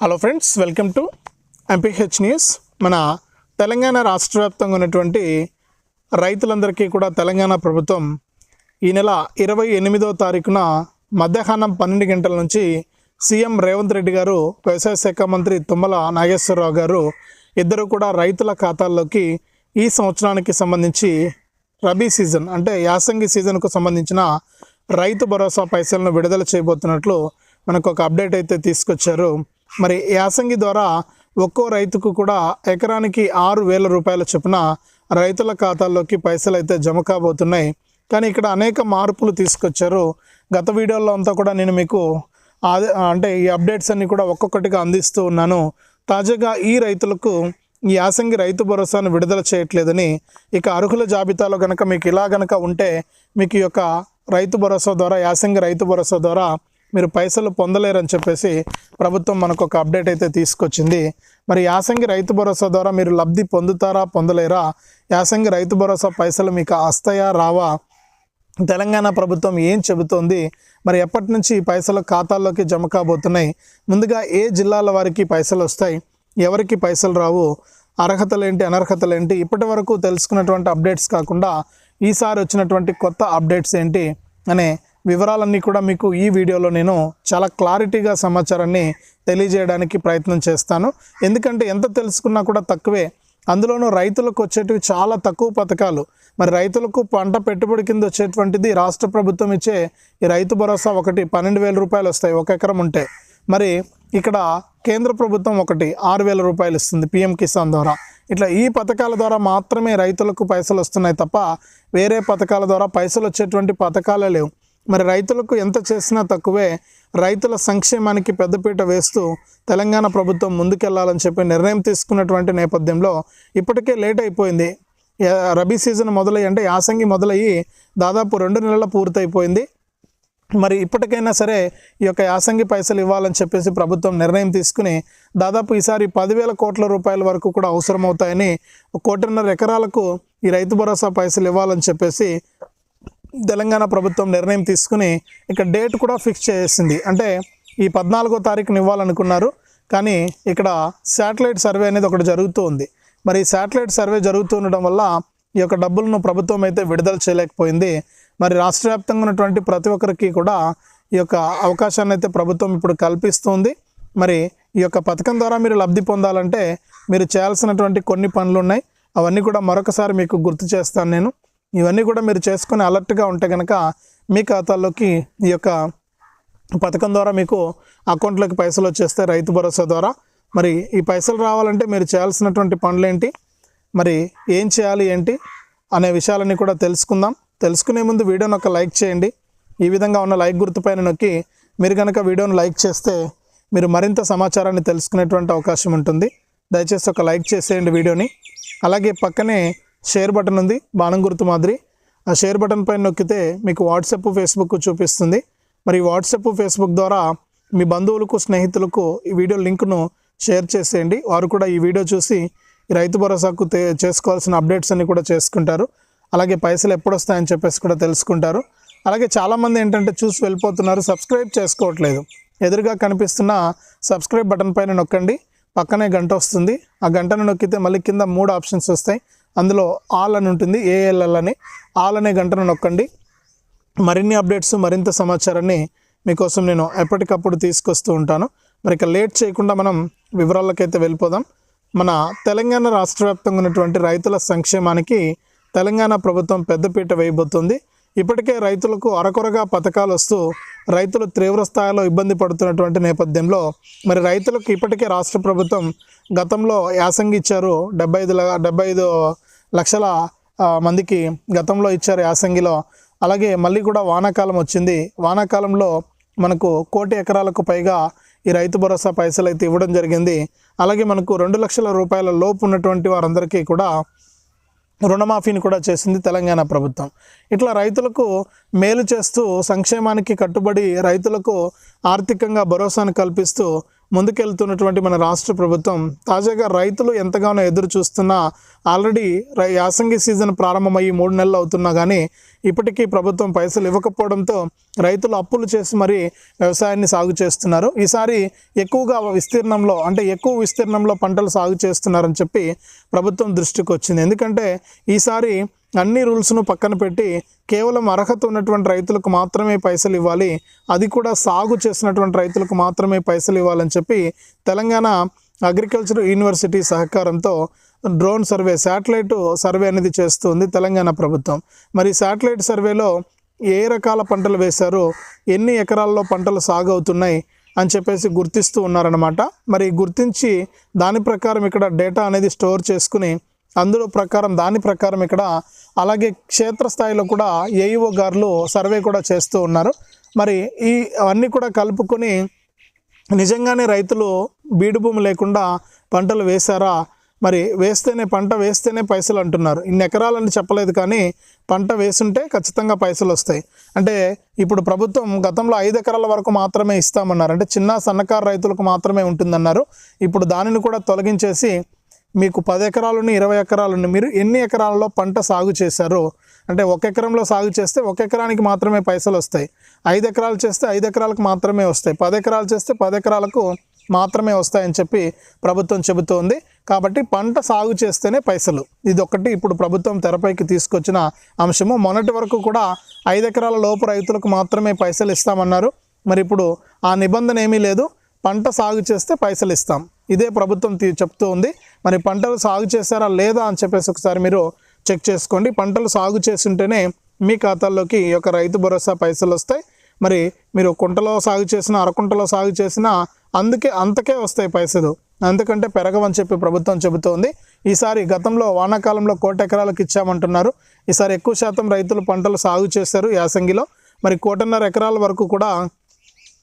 Hello friends welcome to MPH news మన తెలంగాణ రాష్ట్ర వ్యాప్తంగా ఉన్నటువంటి రైతులందరికీ కూడా తెలంగాణ ప్రభుత్వం ఈ నెల ఇరవై ఎనిమిదో తారీఖున మధ్యాహ్నం పన్నెండు గంటల నుంచి సీఎం రేవంత్ రెడ్డి గారు వ్యవసాయ శాఖ మంత్రి తుమ్మల నాగేశ్వరరావు గారు ఇద్దరు కూడా రైతుల ఖాతాల్లోకి ఈ సంవత్సరానికి సంబంధించి రబీ సీజన్ అంటే యాసంగి సీజన్కు సంబంధించిన రైతు భరోసా పైసలను విడుదల చేయబోతున్నట్లు మనకు ఒక అప్డేట్ అయితే తీసుకొచ్చారు. మరి యాసంగి ద్వారా ఒక్కో రైతుకు కూడా ఎకరానికి ఆరు వేల రూపాయల చొప్పున రైతుల ఖాతాల్లోకి పైసలు అయితే జమ కాబోతున్నాయి. కానీ ఇక్కడ అనేక మార్పులు తీసుకొచ్చారు. గత వీడియోలో అంతా కూడా నేను మీకు అంటే ఈ అప్డేట్స్ అన్నీ కూడా ఒక్కొక్కటిగా అందిస్తూ ఉన్నాను. తాజాగా ఈ రైతులకు ఈ యాసంగి రైతు భరోసాను విడుదల చేయట్లేదని ఇక అర్హుల జాబితాలో గనక మీకు ఇలా కనుక ఉంటే మీకు ఈ యొక్క రైతు భరోసా ద్వారా యాసంగి రైతు భరోసా ద్వారా మీరు పైసలు పొందలేరని చెప్పేసి ప్రభుత్వం మనకు ఒక అప్డేట్ అయితే తీసుకొచ్చింది. మరి యాసంగి రైతు భరోసా ద్వారా మీరు లబ్ధి పొందుతారా పొందలేరా? యాసంగి రైతు భరోసా పైసలు మీకు వస్తాయా రావా? తెలంగాణ ప్రభుత్వం ఏం చెబుతోంది? మరి ఎప్పటి నుంచి ఈ పైసలు ఖాతాల్లోకి జమ కాబోతున్నాయి? ముందుగా ఏ జిల్లాల వారికి పైసలు వస్తాయి? ఎవరికి పైసలు రావు? అర్హతలేంటి అనర్హతలేంటి ఇప్పటి వరకు తెలుసుకున్నటువంటి అప్డేట్స్ కాకుండా ఈసారి వచ్చినటువంటి కొత్త అప్డేట్స్ ఏంటి? అనే వివరాలన్నీ కూడా మీకు ఈ వీడియోలో నేను చాలా క్లారిటీగా సమాచారాన్ని తెలియజేయడానికి ప్రయత్నం చేస్తాను. ఎందుకంటే ఎంత తెలుసుకున్నా కూడా తక్కువే. అందులోనూ రైతులకు వచ్చేటివి చాలా తక్కువ పథకాలు. మరి రైతులకు పంట పెట్టుబడి కింద వచ్చేటువంటిది రాష్ట్ర ప్రభుత్వం ఇచ్చే ఈ రైతు భరోసా ఒకటి పన్నెండు వేల రూపాయలు వస్తాయి ఒక ఎకరం ఉంటే. మరి ఇక్కడ కేంద్ర ప్రభుత్వం ఒకటి ఆరు వేల రూపాయలు ఇస్తుంది పిఎం కిసాన్ ద్వారా. ఇట్లా ఈ పథకాల ద్వారా మాత్రమే రైతులకు పైసలు వస్తున్నాయి తప్ప వేరే పథకాల ద్వారా పైసలు వచ్చేటువంటి పథకాలే లేవు. మరి రైతులకు ఎంత చేసినా తక్కువే. రైతుల సంక్షేమానికి పెద్దపీట వేస్తూ తెలంగాణ ప్రభుత్వం ముందుకెళ్ళాలని చెప్పి నిర్ణయం తీసుకున్నటువంటి నేపథ్యంలో ఇప్పటికే లేట్ అయిపోయింది. రబీ సీజన్ మొదలయ్యి అంటే యాసంగి మొదలయ్యి దాదాపు రెండు నెలల పూర్తయిపోయింది. మరి ఇప్పటికైనా సరే ఈ యొక్క యాసంగి పైసలు ఇవ్వాలని చెప్పేసి ప్రభుత్వం నిర్ణయం తీసుకుని దాదాపు ఈసారి పదివేల కోట్ల రూపాయల వరకు కూడా అవసరమవుతాయని కోటిన్నర ఎకరాలకు ఈ రైతు భరోసా పైసలు ఇవ్వాలని చెప్పేసి తెలంగాణ ప్రభుత్వం నిర్ణయం తీసుకుని ఇక్కడ డేట్ కూడా ఫిక్స్ చేసింది. అంటే ఈ పద్నాలుగో తారీఖున ఇవ్వాలనుకున్నారు. కానీ ఇక్కడ శాటిలైట్ సర్వే అనేది ఒకటి జరుగుతూ ఉంది. మరి శాటిలైట్ సర్వే జరుగుతూ ఉండడం వల్ల ఈ యొక్క డబ్బులను ప్రభుత్వం అయితే విడుదల చేయలేకపోయింది. మరి రాష్ట్ర వ్యాప్తంగా ఉన్నటువంటి ప్రతి ఒక్కరికి కూడా ఈ యొక్క అవకాశాన్ని అయితే ప్రభుత్వం ఇప్పుడు కల్పిస్తుంది. మరి ఈ యొక్క పథకం ద్వారా మీరు లబ్ధి పొందాలంటే మీరు చేయాల్సినటువంటి కొన్ని పనులు ఉన్నాయి. అవన్నీ కూడా మరొకసారి మీకు గుర్తు చేస్తాను నేను. ఇవన్నీ కూడా మీరు చేసుకుని అలర్ట్గా ఉంటే కనుక మీ ఖాతాల్లోకి ఈ యొక్క పథకం ద్వారా మీకు అకౌంట్లోకి పైసలు వచ్చేస్తాయి రైతు భరోసా ద్వారా. మరి ఈ పైసలు రావాలంటే మీరు చేయాల్సినటువంటి పనులు ఏంటి మరి ఏం చేయాలి ఏంటి? అనే విషయాలన్నీ కూడా తెలుసుకుందాం. తెలుసుకునే ముందు వీడియోని ఒక లైక్ చేయండి. ఈ విధంగా ఉన్న లైక్ గుర్తుపైన నొక్కి మీరు కనుక వీడియోను లైక్ చేస్తే మీరు మరింత సమాచారాన్ని తెలుసుకునేటువంటి అవకాశం ఉంటుంది. దయచేసి ఒక లైక్ చేసేయండి వీడియోని. అలాగే పక్కనే షేర్ బటన్ ఉంది బాణం గుర్తు మాదిరి. ఆ షేర్ బటన్ పైన నొక్కితే మీకు వాట్సాప్ ఫేస్బుక్ చూపిస్తుంది. మరి వాట్సాప్ ఫేస్బుక్ ద్వారా మీ బంధువులకు స్నేహితులకు ఈ వీడియో లింక్ను షేర్ చేసేయండి. వారు కూడా ఈ వీడియో చూసి రైతు భరోసాకు చేసుకోవాల్సిన అప్డేట్స్ అన్ని కూడా చేసుకుంటారు. అలాగే పైసలు ఎప్పుడు వస్తాయని చెప్పేసి కూడా తెలుసుకుంటారు. అలాగే చాలామంది ఏంటంటే చూసి వెళ్ళిపోతున్నారు సబ్స్క్రైబ్ చేసుకోవట్లేదు. ఎదురుగా కనిపిస్తున్న సబ్స్క్రైబ్ బటన్ పైన నొక్కండి. పక్కనే గంట వస్తుంది. ఆ గంటను నొక్కితే మళ్ళీ కింద మూడు ఆప్షన్స్ వస్తాయి. అందులో ఆల్ అని ఉంటుంది ఏఎల్ఎల్ అని. ఆల్ అనే గంటను నొక్కండి. మరిన్ని అప్డేట్స్ మరింత సమాచారాన్ని మీకోసం నేను ఎప్పటికప్పుడు తీసుకొస్తూ ఉంటాను. మరి ఇక లేట్ చేయకుండా మనం వివరాలకైతే వెళ్ళిపోదాం. మన తెలంగాణ రాష్ట్ర వ్యాప్తంగా ఉన్నటువంటి రైతుల సంక్షేమానికి తెలంగాణ ప్రభుత్వం పెద్దపీట వేయబోతుంది. ఇప్పటికే రైతులకు అరకొరగా పథకాలు వస్తూ రైతులు తీవ్ర స్థాయిలో ఇబ్బంది పడుతున్నటువంటి నేపథ్యంలో మరి రైతులకు ఇప్పటికే రాష్ట్ర ప్రభుత్వం గతంలో యాసంగి ఇచ్చారు. డెబ్బై ఐదు డెబ్బై ఐదు లక్షల మందికి గతంలో ఇచ్చారు యాసంగిలో. అలాగే మళ్ళీ కూడా వానాకాలం వచ్చింది. వానాకాలంలో మనకు కోటి ఎకరాలకు పైగా ఈ రైతు భరోసా పైసలు అయితే ఇవ్వడం జరిగింది. అలాగే మనకు రెండు లక్షల రూపాయల లోపు ఉన్నటువంటి వారందరికీ కూడా రుణమాఫీని కూడా చేసింది తెలంగాణ ప్రభుత్వం. ఇట్లా రైతులకు మేలు చేస్తూ సంక్షేమానికి కట్టుబడి రైతులకు ఆర్థికంగా భరోసాను కల్పిస్తూ ముందుకెళ్తున్నటువంటి మన రాష్ట్ర ప్రభుత్వం తాజాగా రైతులు ఎంతగానో ఎదురు చూస్తున్నా ఆల్రెడీ యాసంగి సీజన్ ప్రారంభమయ్యి మూడు నెలలు అవుతున్నా కానీ ఇప్పటికీ ప్రభుత్వం పైసలు ఇవ్వకపోవడంతో రైతులు అప్పులు చేసి మరీ వ్యవసాయాన్ని సాగు చేస్తున్నారు. ఈసారి ఎక్కువగా విస్తీర్ణంలో అంటే ఎక్కువ విస్తీర్ణంలో పంటలు సాగు చేస్తున్నారని చెప్పి ప్రభుత్వం దృష్టికి వచ్చింది ఎందుకంటే ఈసారి అన్ని రూల్స్ను పక్కన పెట్టి కేవలం అర్హత ఉన్నటువంటి రైతులకు మాత్రమే పైసలు ఇవ్వాలి. అది కూడా సాగు చేసినటువంటి రైతులకు మాత్రమే పైసలు ఇవ్వాలని చెప్పి తెలంగాణ అగ్రికల్చర్ యూనివర్సిటీ సహకారంతో డ్రోన్ సర్వే శాటిలైట్ సర్వే అనేది చేస్తుంది తెలంగాణ ప్రభుత్వం. మరి శాటిలైట్ సర్వేలో ఏ రకాల పంటలు వేశారు ఎన్ని ఎకరాల్లో పంటలు సాగు అవుతున్నాయి అని చెప్పేసి గుర్తిస్తూ ఉన్నారనమాట మరి గుర్తించి దాని ప్రకారం ఇక్కడ డేటా అనేది స్టోర్ చేసుకుని అందులో ప్రకారం దాని ప్రకారం ఇక్కడ అలాగే క్షేత్రస్థాయిలో కూడా ఏఈఓ గారులు సర్వే కూడా చేస్తూ ఉన్నారు. మరి ఈ అవన్నీ కూడా కలుపుకొని నిజంగానే రైతులు బీడు భూమి లేకుండా పంటలు వేశారా? మరి వేస్తేనే పంట వేస్తేనే పైసలు అంటున్నారు. ఇన్ని ఎకరాలని చెప్పలేదు కానీ పంట వేసుంటే ఖచ్చితంగా పైసలు వస్తాయి. అంటే ఇప్పుడు ప్రభుత్వం గతంలో ఐదు ఎకరాల వరకు మాత్రమే ఇస్తామన్నారు. అంటే చిన్న సన్నకారు రైతులకు మాత్రమే ఉంటుందన్నారు. ఇప్పుడు దానిని కూడా తొలగించేసి మీకు పది ఎకరాలని ఇరవై ఎకరాలని మీరు ఎన్ని ఎకరాలలో పంట సాగు చేశారు అంటే ఒక ఎకరంలో సాగు చేస్తే ఒక ఎకరానికి మాత్రమే పైసలు వస్తాయి. ఐదు ఎకరాలు చేస్తే ఐదు ఎకరాలకు మాత్రమే వస్తాయి. పది ఎకరాలు చేస్తే పది ఎకరాలకు మాత్రమే వస్తాయని చెప్పి ప్రభుత్వం చెబుతోంది. కాబట్టి పంట సాగు చేస్తేనే పైసలు. ఇది ఒకటి ఇప్పుడు ప్రభుత్వం తెరపైకి తీసుకొచ్చిన అంశము. మొన్నటి వరకు కూడా ఐదు ఎకరాల లోపు రైతులకు మాత్రమే పైసలు ఇస్తామన్నారు. మరి ఇప్పుడు ఆ నిబంధన ఏమీ లేదు. పంట సాగు చేస్తే పైసలు ఇస్తాం. ఇదే ప్రభుత్వం తీ- చెప్తూ ఉంది. మరి పంటలు సాగు చేశారా లేదా అని చెప్పేసి ఒకసారి మీరు చెక్ చేసుకోండి. పంటలు సాగు చేస్తుంటేనే మీ ఖాతాల్లోకి ఈ యొక్క రైతు భరోసా పైసలు వస్తాయి. మరి మీరు కుంటలో సాగు చేసిన అరకుంటలో సాగు చేసిన అందుకే అంతకే వస్తాయి పైసలు. అందుకంటే పెరగవని చెప్పి ప్రభుత్వం చెబుతోంది. ఈసారి గతంలో వానాకాలంలో కోట ఎకరాలకు ఇచ్చామంటున్నారు. ఈసారి ఎక్కువ శాతం రైతులు పంటలు సాగు చేశారు యాసంగిలో. మరి కోటన్నర ఎకరాల వరకు కూడా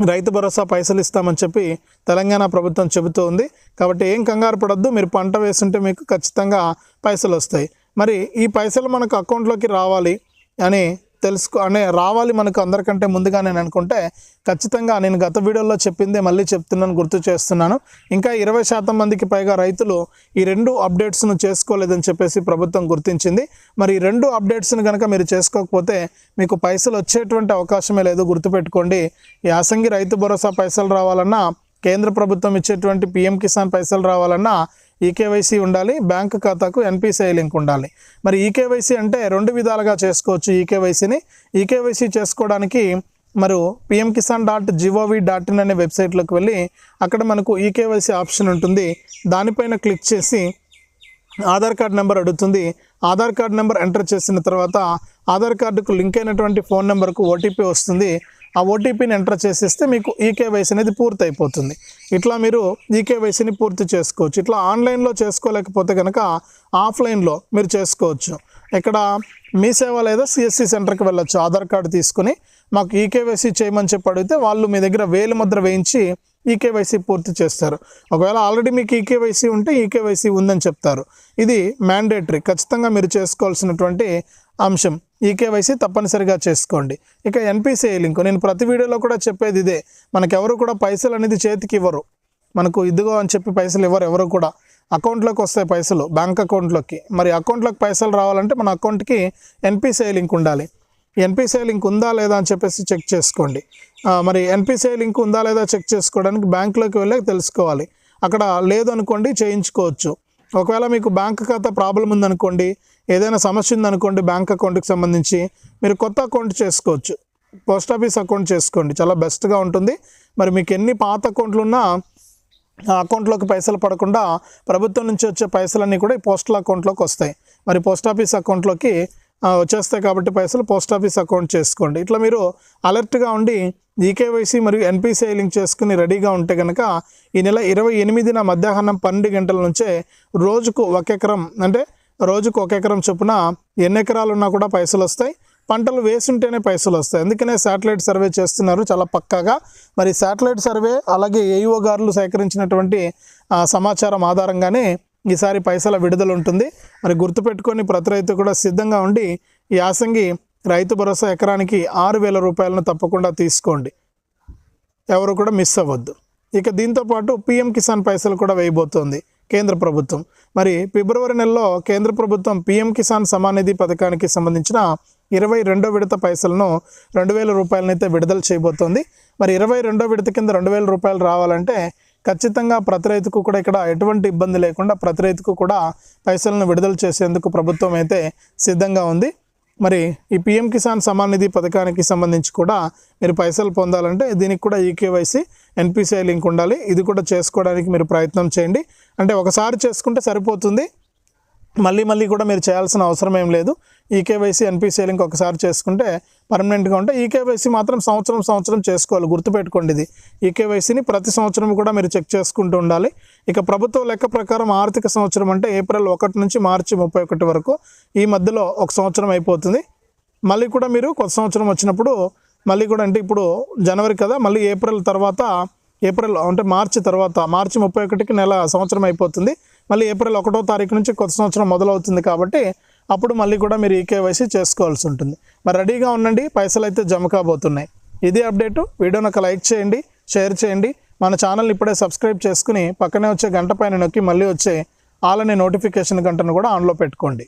రైతు భరోసా పైసలు ఇస్తామని చెప్పి తెలంగాణ ప్రభుత్వం చెబుతూ ఉంది. కాబట్టి ఏం కంగారు పడద్దు. మీరు పంట వేస్తుంటే మీకు ఖచ్చితంగా పైసలు వస్తాయి. మరి ఈ పైసలు మనకు అకౌంట్లోకి రావాలి అని తెలుసుకో అనే రావాలి మనకు అందరికంటే ముందుగా నేను అనుకుంటే ఖచ్చితంగా నేను గత వీడియోలో చెప్పిందే మళ్ళీ చెప్తున్నాను గుర్తు చేస్తున్నాను. ఇంకా ఇరవై శాతం మందికి పైగా రైతులు ఈ రెండు అప్డేట్స్ను చేసుకోలేదని చెప్పేసి ప్రభుత్వం గుర్తించింది. మరి ఈ రెండు అప్డేట్స్ని కనుక మీరు చేసుకోకపోతే మీకు పైసలు వచ్చేటువంటి అవకాశమే లేదు గుర్తుపెట్టుకోండి. యాసంగి రైతు భరోసా పైసలు రావాలన్నా కేంద్ర ప్రభుత్వం ఇచ్చేటువంటి పిఎం కిసాన్ పైసలు రావాలన్నా ఈకేవైసీ ఉండాలి బ్యాంక్ ఖాతాకు ఎన్పిసిఐ లింక్ ఉండాలి. మరి ఈకేవైసీ అంటే రెండు విధాలుగా చేసుకోవచ్చు ఈకేవైసీని. ఈకేవైసీ చేసుకోవడానికి మరి PM Kisan dot GOV dot in అనే వెబ్సైట్లోకి వెళ్ళి అక్కడ మనకు ఈకేవైసీ ఆప్షన్ ఉంటుంది. దానిపైన క్లిక్ చేసి ఆధార్ కార్డ్ నెంబర్ అడుగుతుంది. ఆధార్ కార్డ్ నెంబర్ ఎంటర్ చేసిన తర్వాత ఆధార్ కార్డుకు లింక్ అయినటువంటి ఫోన్ నెంబర్కు ఓటీపీ వస్తుంది. ఆ ఓటీపీని ఎంటర్ చేసేస్తే మీకు ఈకేవైసీ అనేది పూర్తి అయిపోతుంది ఇట్లా మీరు ఈకేవైసీని పూర్తి చేసుకోవచ్చు. ఇట్లా ఆన్లైన్లో చేసుకోలేకపోతే కనుక ఆఫ్లైన్లో మీరు చేసుకోవచ్చు. ఇక్కడ మీ సేవ లేదా సిఎస్సి సెంటర్కి వెళ్ళొచ్చు. ఆధార్ కార్డు తీసుకుని మాకు ఈకేవైసీ చేయమని చెప్పి అడిగితే వాళ్ళు మీ దగ్గర వేలు ముద్ర వేయించి ఈకేవైసీ పూర్తి చేస్తారు. ఒకవేళ ఆల్రెడీ మీకు ఈకేవైసీ ఉంటే ఈకేవైసీ ఉందని చెప్తారు. ఇది మ్యాండేటరీ. ఖచ్చితంగా మీరు చేసుకోవాల్సినటువంటి అంశం. ఈ కేవైసీ తప్పనిసరిగా చేసుకోండి. ఇక ఎన్పిసిఐ లింక్. నేను ప్రతి వీడియోలో కూడా చెప్పేది ఇదే. మనకెవరు కూడా పైసలు అనేది చేతికి ఇవ్వరు. మనకు ఇదిగో అని చెప్పి పైసలు ఇవ్వరు ఎవరు కూడా. అకౌంట్లోకి వస్తాయి పైసలు బ్యాంక్ అకౌంట్లోకి. మరి అకౌంట్లోకి పైసలు రావాలంటే మన అకౌంట్కి ఎన్పిసిఐ లింక్ ఉండాలి. ఎన్పిసిఐ లింక్ ఉందా లేదా అని చెప్పేసి చెక్ చేసుకోండి. మరి ఎన్పిసిఐ లింక్ ఉందా లేదా చెక్ చేసుకోవడానికి బ్యాంకులోకి వెళ్ళి తెలుసుకోవాలి. అక్కడ లేదనుకోండి చేయించుకోవచ్చు. ఒకవేళ మీకు బ్యాంక్ ఖాతా ప్రాబ్లం ఉందనుకోండి ఏదైనా సమస్య ఉందనుకోండి బ్యాంక్ అకౌంట్కి సంబంధించి మీరు కొత్త అకౌంట్ చేసుకోవచ్చు. పోస్ట్ ఆఫీస్ అకౌంట్ చేసుకోండి చాలా బెస్ట్గా ఉంటుంది. మరి మీకు ఎన్ని పాత అకౌంట్లు ఉన్నా ఆ అకౌంట్లోకి పైసలు పడకుండా ప్రభుత్వం నుంచి వచ్చే పైసలన్నీ కూడా ఈ పోస్టల్ అకౌంట్లోకి వస్తాయి. మరి పోస్ట్ ఆఫీస్ అకౌంట్లోకి వచ్చేస్తాయి కాబట్టి పైసలు పోస్ట్ ఆఫీస్ అకౌంట్ చేసుకోండి. ఇట్లా మీరు అలర్ట్గా ఉండి ఈకేవైసీ మరియు ఎన్పిసిఐ లింక్ చేసుకుని రెడీగా ఉంటే కనుక ఈ నెల ఇరవై ఎనిమిదిన మధ్యాహ్నం పన్నెండు గంటల నుంచే రోజుకు ఒక ఎకరం అంటే రోజుకు ఒక ఎకరం చొప్పున ఎన్ని ఎకరాలు ఉన్నా కూడా పైసలు వస్తాయి. పంటలు వేసుంటేనే పైసలు వస్తాయి. అందుకనే శాటిలైట్ సర్వే చేస్తున్నారు చాలా పక్కాగా. మరి శాటిలైట్ సర్వే అలాగే ఏఈఓ గారులు సేకరించినటువంటి సమాచారం ఆధారంగానే ఈసారి పైసల విడుదల ఉంటుంది. మరి గుర్తుపెట్టుకొని ప్రతి రైతు కూడా సిద్ధంగా ఉండి ఈ యాసంగి రైతు భరోసా ఎకరానికి ఆరు వేల రూపాయలను తప్పకుండా తీసుకోండి. ఎవరు కూడా మిస్ అవ్వద్దు. ఇక దీంతో పాటు పిఎం కిసాన్ పైసలు కూడా వేయబోతోంది కేంద్ర ప్రభుత్వం. మరి ఫిబ్రవరి నెలలో కేంద్ర ప్రభుత్వం పిఎం కిసాన్ సమానిధి పథకానికి సంబంధించిన ఇరవై రెండో విడత పైసలను రెండు వేల రూపాయలనైతే విడుదల చేయబోతోంది. మరి ఇరవై రెండో విడత కింద రెండు వేల రూపాయలు రావాలంటే ఖచ్చితంగా ప్రతి రైతుకు కూడా ఇక్కడ ఎటువంటి ఇబ్బంది లేకుండా ప్రతి రైతుకు కూడా పైసలను విడుదల చేసేందుకు ప్రభుత్వం అయితే సిద్ధంగా ఉంది. మరి ఈ పిఎం కిసాన్ సమాన్ నిధి పథకానికి సంబంధించి కూడా మీరు పైసలు పొందాలంటే దీనికి కూడా ఈకేవైసీ ఎన్పిసిఐ లింక్ ఉండాలి. ఇది కూడా చేసుకోవడానికి మీరు ప్రయత్నం చేయండి. అంటే ఒకసారి చేసుకుంటే సరిపోతుంది. మళ్ళీ మళ్ళీ కూడా మీరు చేయాల్సిన అవసరం ఏం లేదు. ఈకేవైసీ ఎన్పిసిఐ లింక్ ఒకసారి చేసుకుంటే పర్మనెంట్గా ఉంటే ఈకేవైసీ మాత్రం సంవత్సరం సంవత్సరం చేసుకోవాలి. గుర్తుపెట్టుకోండి ఇది. ఈకేవైసీని ప్రతి సంవత్సరం కూడా మీరు చెక్ చేసుకుంటూ ఉండాలి. ఇక ప్రభుత్వ లెక్క ప్రకారం ఆర్థిక సంవత్సరం అంటే ఏప్రిల్ ఒకటి నుంచి మార్చి ముప్పై ఒకటి వరకు ఈ మధ్యలో ఒక సంవత్సరం అయిపోతుంది. మళ్ళీ కూడా మీరు కొత్త సంవత్సరం వచ్చినప్పుడు మళ్ళీ కూడా అంటే ఇప్పుడు జనవరి కదా మళ్ళీ ఏప్రిల్ తర్వాత ఏప్రిల్ అంటే మార్చి తర్వాత మార్చి ముప్పై ఒకటికి నెల సంవత్సరం అయిపోతుంది. మళ్ళీ ఏప్రిల్ ఒకటో తారీఖు నుంచి కొత్త సంవత్సరం మొదలవుతుంది కాబట్టి అప్పుడు మళ్ళీ కూడా మీరు ఈకేవైసీ చేసుకోవాల్సి ఉంటుంది. మరి రెడీగా ఉండండి పైసలు అయితే జమ కాబోతున్నాయి. ఇదే అప్డేటు. వీడియోని ఒక లైక్ చేయండి షేర్ చేయండి. మన ఛానల్ ఇప్పుడే సబ్స్క్రైబ్ చేసుకుని పక్కనే వచ్చే గంట పైన నొక్కి మళ్ళీ వచ్చే ఆలనే నోటిఫికేషన్ గంటను కూడా ఆన్లో పెట్టుకోండి.